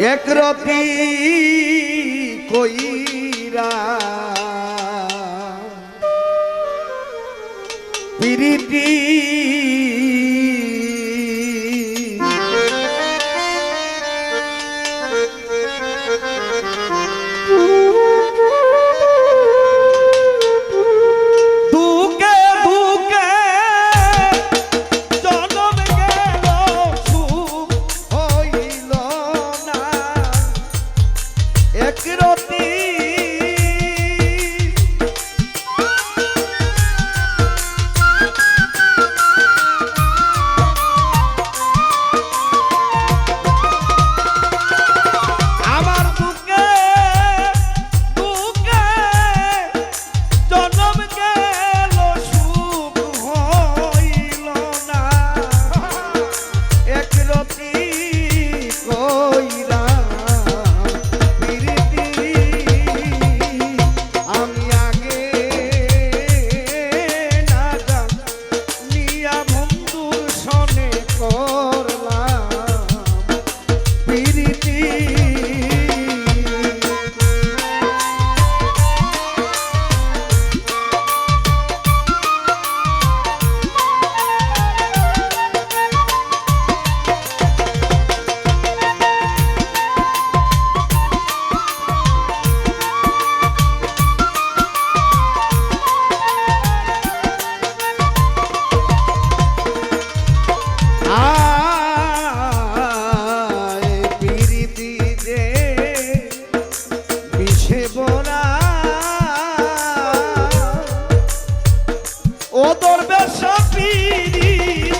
এক রপি কইরা। পিরিতি স্মৃতি ও দরবে পীরি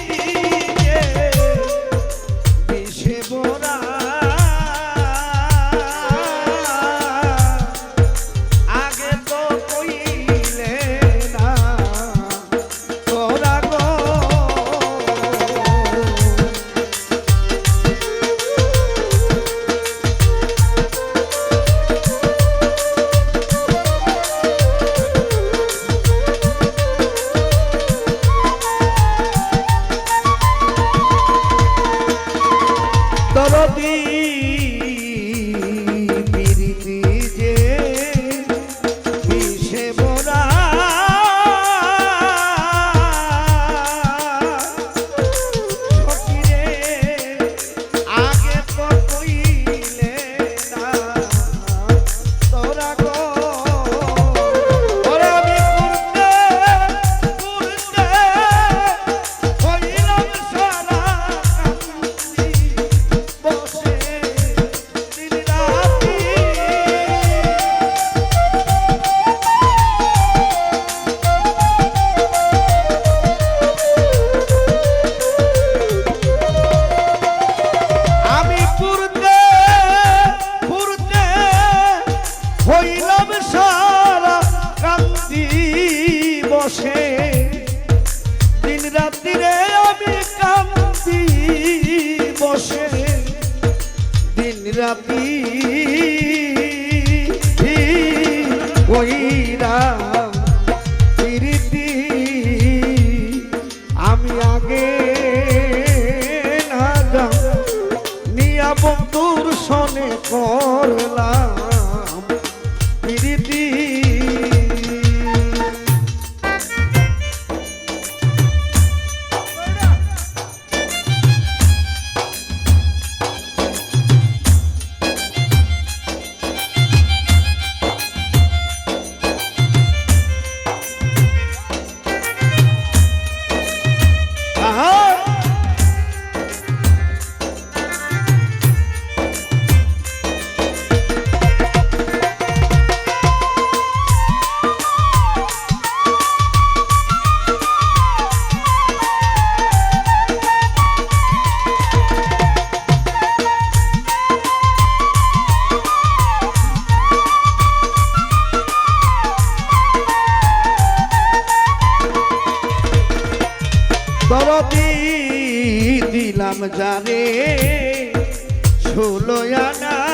মানুষের দিন রাতি ষোলো আনা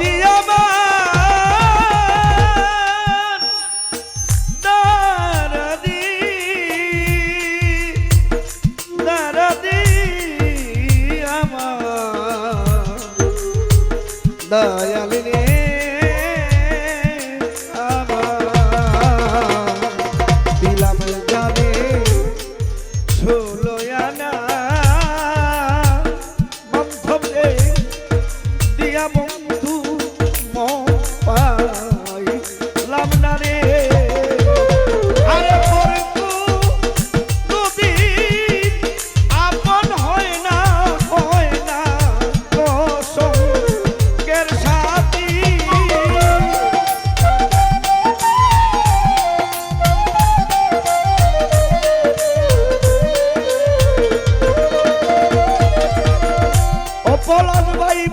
দিয়াবা Bolado vai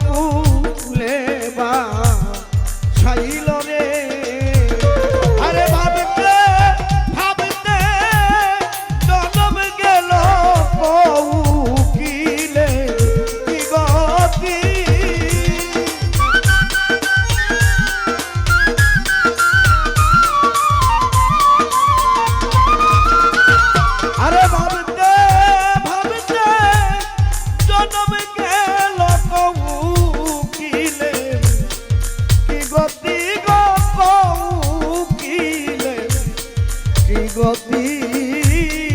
ফুলে বা me